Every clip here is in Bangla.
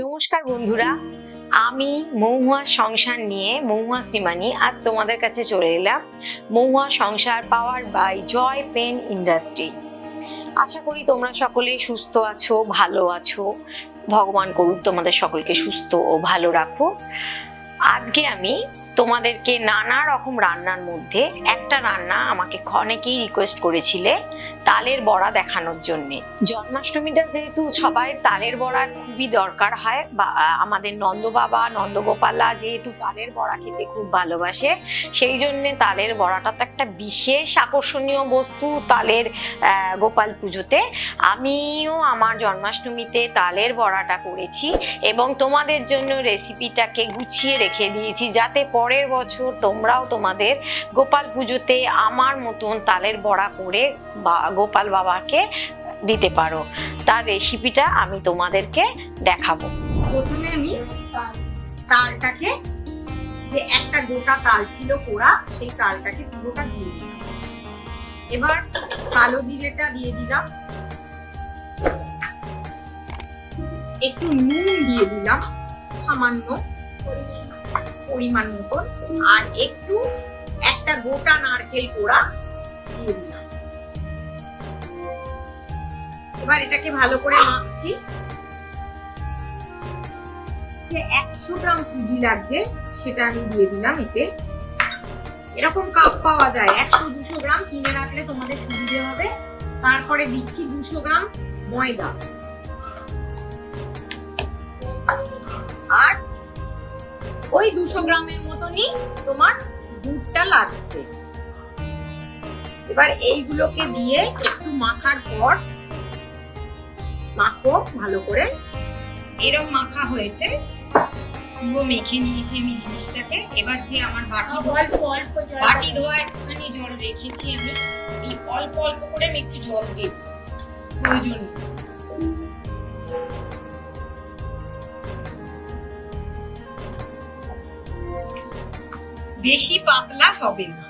নমস্কার বন্ধুরা, আমি মৌহুয়া সংসার নিয়ে, মৌহুয়া শ্রীমানি, আজ তোমাদের কাছে চলে এলাম Mahua Sansar power by Joy pen industry আশা করি তোমরা সকলে সুস্থ আছো, ভালো আছো। ভগবান করুক তোমাদের সকলকে সুস্থ ও ভালো রাখো আজকে আমি তোমাদেরকে নানা রকম রান্নার মধ্যে একটা রান্না আমাকে অনেকেই রিকোয়েস্ট করেছিলে। তালের বড়া দেখানোর জন্য। জন্মাষ্টমীটা যেহেতু সবাই তালের বড়া খুবই দরকার হয়, বা আমাদের নন্দ বাবা নন্দগোপালা যেহেতু তালের বড়া খেতে খুব ভালোবাসে, সেই জন্যে তালের বড়াটা তো একটা বিশেষ আকর্ষণীয় বস্তু তালের গোপাল পুজোতে। আমিও আমার জন্মাষ্টমীতে তালের বড়াটা করেছি এবং তোমাদের জন্য রেসিপিটাকে গুছিয়ে রেখে দিয়েছি যাতে পরের বছর তোমরাও তোমাদের গোপাল পুজোতে আমার মতন তালের বড়া করে বা গোপাল বাবাকে দিতে পারো। তার রেসিপিটা আমি তোমাদেরকে দেখাবো। প্রথমে আমি তালটাকে, যে একটা গোটা তাল ছিল পোড়া, সেই তালটাকে পুরোটা দিয়ে দিলাম। এবার কালো জিরেটা দিয়ে দিলাম। একটু নুন দিয়ে দিলাম, সামান্য পরিমাণ মতন। আর একটু একটা গোটা নারকেল পোড়া দিয়ে দিলাম। এবার এটাকে ভালো করে মাখছি। একশো গ্রাম সুজি লাগছে, সেটা আমি দিয়ে দিলাম এতে। এরকম কাপ পাওয়া যায়, একশো দুশো গ্রাম কিনে রাখলে তোমাদের সুবিধে হবে। তারপরে দিচ্ছি দুশো গ্রাম ময়দা। আর ওই দুশো গ্রামের মতনই তোমার দুধটা লাগছে। এবার এইগুলোকে দিয়ে একটু মাখার পর মাখো ভালো করে। এরকম মাখা হয়েছে। পুরো মেখে নিয়েছি আমি জিনিসটাকে। এবার যে আমার বাটি ধোয়া বাটি ধোয়া একটুখানি জল রেখেছি আমি। এই অল্প অল্প করে আমি একটু জল দেব। প্রয়োজন বেশি পাতলা হবে না।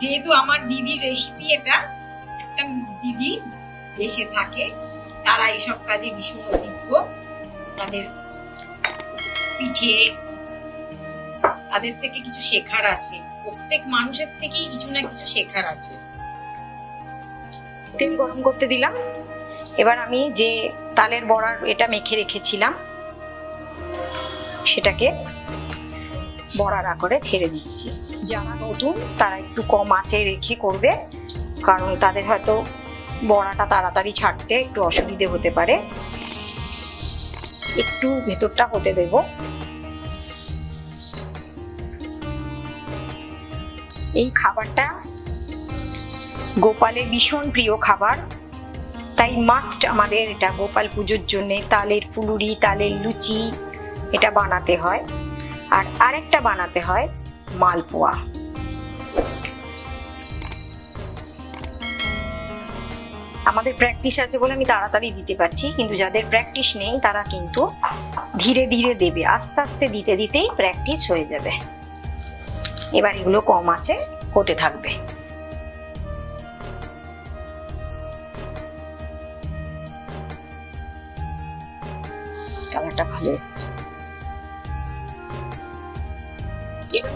যেহেতু আমার দিদির রেসিপি এটা একটা দিদি দেশে থাকে, তারা এইসব কাজে ভীষণ অভিজ্ঞ। তাদের পিঠে তাদের থেকে কিছু শেখার আছে। প্রত্যেক মানুষের থেকেই কিছু না কিছু শেখার আছে। তেল গরম করতে দিলাম। এবার আমি যে তালের বড়ার এটা মেখে রেখেছিলাম, সেটাকে বড়ার আকারে ছেড়ে দিচ্ছি। যারা নতুন, তারা একটু কম আঁচে রেখে করবে। কারণ তাদের হয়তো বড়াটা তাড়াতাড়ি ছাড়তে একটু অসুবিধে হতে পারে। একটু ভেতরটা হতে দেব। এই খাবারটা গোপালের ভীষণ প্রিয় খাবার। তাই মাস্ট আমাদের এটা গোপাল পুজোর জন্য তালের পুলুরি, তালের লুচি এটা বানাতে হয়। আর আরেকটা বানাতে হয় মালপোয়া। আমাদের প্র্যাকটিস আছে বলে আমি তাড়াতাড়ি দিতে পারছি, কিন্তু যাদের প্র্যাকটিস নেই, তারা কিন্তু ধীরে ধীরে দেবে, আস্তে আস্তে দিতে দিতেই প্র্যাকটিস হয়ে যাবে। এবার এগুলো কম আছে, হতে থাকবে।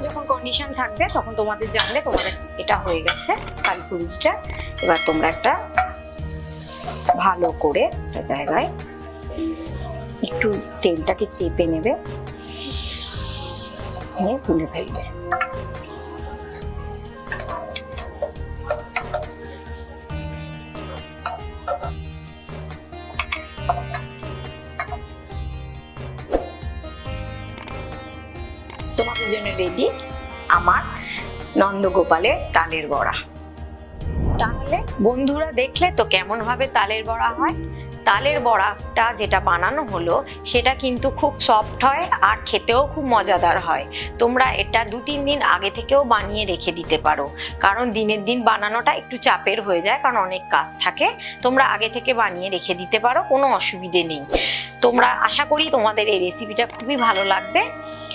যখন কন্ডিশন থাকবে, তখন তোমাদের জানলে তোমাদের এটা হয়ে গেছে কালপুরিটা এবার তোমরা একটা ভালো করে একটা জায়গায় একটু তেলটাকে চেপে নেবে। নিয়ে তুলে ফেলবে। তোমাদের জন্য রেডি আমার নন্দগোপালের তালের বড়া। তাহলে? বন্ধুরা দেখলে তো কেমন ভাবে তালের বড়া হয়। তালের বড়াটা যেটা বানানো হলো, সেটা কিন্তু খুব সফট হয় আর খেতেও খুব মজাদার হয়। তোমরা এটা দু তিন দিন আগে থেকেও বানিয়ে রেখে দিতে পারো। কারণ দিনের দিন বানানোটা একটু চাপের হয়ে যায়, কারণ অনেক কাজ থাকে। তোমরা আগে থেকে বানিয়ে রেখে দিতে পারো, কোনো অসুবিধে নেই। তোমরা আশা করি তোমাদের এই রেসিপিটা খুবই ভালো লাগবে।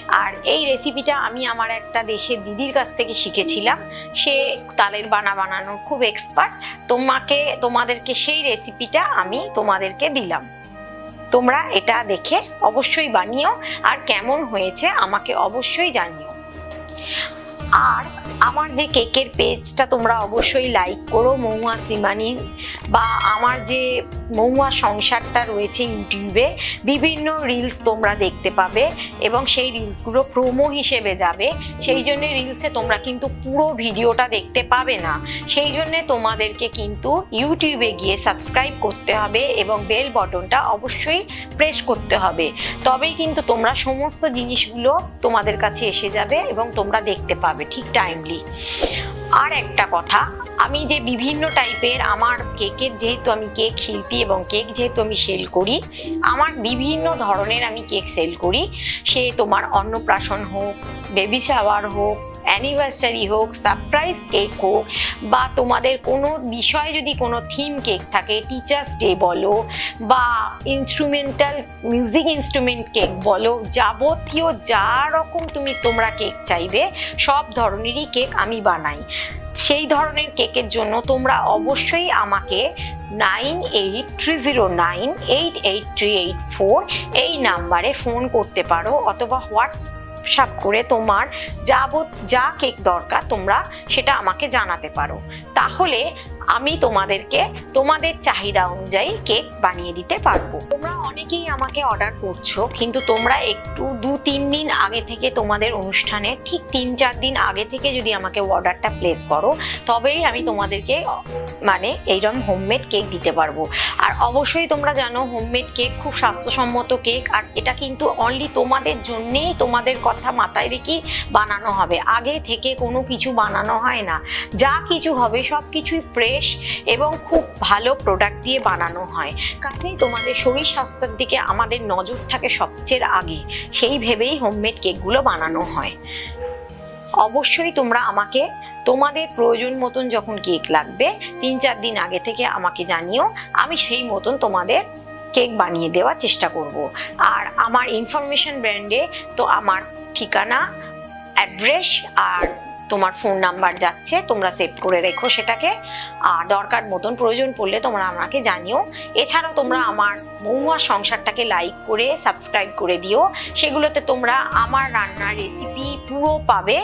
আর এই রেসিপিটা আমি আমার একটা দেশের দিদির কাছ থেকে শিখেছিলাম। সে তালের বানা বানানোর খুব এক্সপার্ট তোমাকে, তোমাদেরকে সেই রেসিপিটা আমি তোমাদেরকে দিলাম। তোমরা এটা দেখে অবশ্যই বানিও। আর কেমন হয়েছে আমাকে অবশ্যই জানিও। আর আমার যে কেকের পেজটা তোমরা অবশ্যই লাইক করো, মহুয়া শ্রীমানি, বা আমার যে মহুয়া সংসারটা রয়েছে ইউটিউবে, বিভিন্ন রিলস তোমরা দেখতে পাবে এবং সেই রিলসগুলো প্রোমো হিসেবে যাবে। সেই জন্য রিলসে তোমরা কিন্তু পুরো ভিডিওটা দেখতে পাবে না। সেই জন্যে তোমাদেরকে কিন্তু ইউটিউবে গিয়ে সাবস্ক্রাইব করতে হবে এবং বেল বটনটা অবশ্যই প্রেস করতে হবে। তবেই কিন্তু তোমরা সমস্ত জিনিসগুলো তোমাদের কাছে এসে যাবে এবং তোমরা দেখতে পাবে। ঠিক টাইমলি আর একটা কথা, আমি যে বিভিন্ন টাইপের আমার কেকের যেহেতু আমি কেক শিল্পী এবং কেক যেহেতু আমি সেল করি, আমার বিভিন্ন ধরনের আমি কেক সেল করি। সে তোমার অন্নপ্রাশন হোক বেবি শাওয়ার হোক অ্যানিভার্সারি হোক সারপ্রাইজ কেক হোক, বা তোমাদের কোনো বিষয়ে যদি কোনো থিম কেক থাকে টিচার্স ডে বলো, বা ইনস্ট্রুমেন্টাল মিউজিক ইনস্ট্রুমেন্ট কেক বলো, যাবতীয় যা রকম তুমি তোমরা কেক চাইবে, সব ধরনেরই কেক আমি বানাই। সেই ধরনের কেকের জন্য তোমরা অবশ্যই আমাকে nine eight three zero nine eight eight three eight four এই নাম্বারে ফোন করতে পারো, অথবা হোয়াটসঅ্যাপ করে তোমার যাবত যা কেক দরকার তোমরা সেটা আমাকে জানাতে পারো। তাহলে আমি তোমাদেরকে তোমাদের চাহিদা অনুযায়ী কেক বানিয়ে দিতে পারব। তোমরা অনেকেই আমাকে অর্ডার করছ, কিন্তু তোমরা একটু দু তিন দিন আগে থেকে তোমাদের অনুষ্ঠানে ঠিক তিন চার দিন আগে থেকে যদি আমাকে অর্ডারটা প্লেস করো, তবেই আমি তোমাদেরকে মানে এইরকম হোমমেড কেক দিতে পারব। আর অবশ্যই তোমরা জানো হোমমেড কেক খুব স্বাস্থ্যসম্মত কেক আর এটা কিন্তু অনলি তোমাদের জন্যেই তোমাদের কথা মাথায় রেখেই বানানো হবে। আগে থেকে কোনো কিছু বানানো হয় না। যা কিছু হবে সব কিছুই ফ্রেশ এবং খুব ভালো প্রোডাক্ট দিয়ে বানানো হয়। কাজেই তোমাদের শরীর স্বাস্থ্যের দিকে আমাদের নজর থাকে সবচেয়ে আগে। সেই ভেবেই হোমমেড কেকগুলো বানানো হয়। অবশ্যই তোমরা আমাকে তোমাদের প্রয়োজন মতন যখন কেক লাগবে, তিন চার দিন আগে থেকে আমাকে জানিও, আমি সেই মতন তোমাদের কেক বানিয়ে দেওয়ার চেষ্টা করব। আর আমার ইনফরমেশন ব্র্যান্ডে তো আমার ঠিকানা অ্যাড্রেস আর তোমার ফোন নাম্বার যাচ্ছে, তোমরা সেভ করে রেখো সেটাকে। আর দরকার মতন প্রয়োজন পড়লে তোমরা আমাকে জানিও। এছাড়াও তোমরা আমার মহুয়ার সংসারটাকে লাইক করে সাবস্ক্রাইব করে দিও। সেগুলোতে তোমরা আমার রান্নার রেসিপি পুরো পাবে।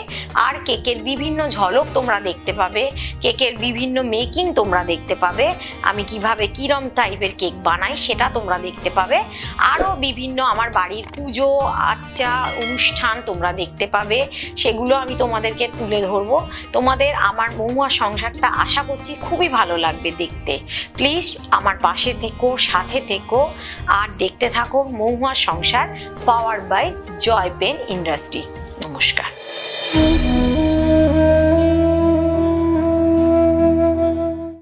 আর কেকের বিভিন্ন ঝলক তোমরা দেখতে পাবে। কেকের বিভিন্ন মেকিং তোমরা দেখতে পাবে। আমি কীভাবে কিরম টাইপের কেক বানাই সেটা তোমরা দেখতে পাবে। আরও বিভিন্ন আমার বাড়ির পুজো আচ্চা অনুষ্ঠান তোমরা দেখতে পাবে। সেগুলো আমি তোমাদেরকে তুলে ধরবো। তোমাদের আমার মহুয়া সংসারটা আশা করছি খুবই ভালো লাগবে দেখতে। প্লিজ আমার পাশে থেকো, সাথে থেকো, আর দেখতে থাকো Mahua Sansar power by Joy pen industry নমস্কার।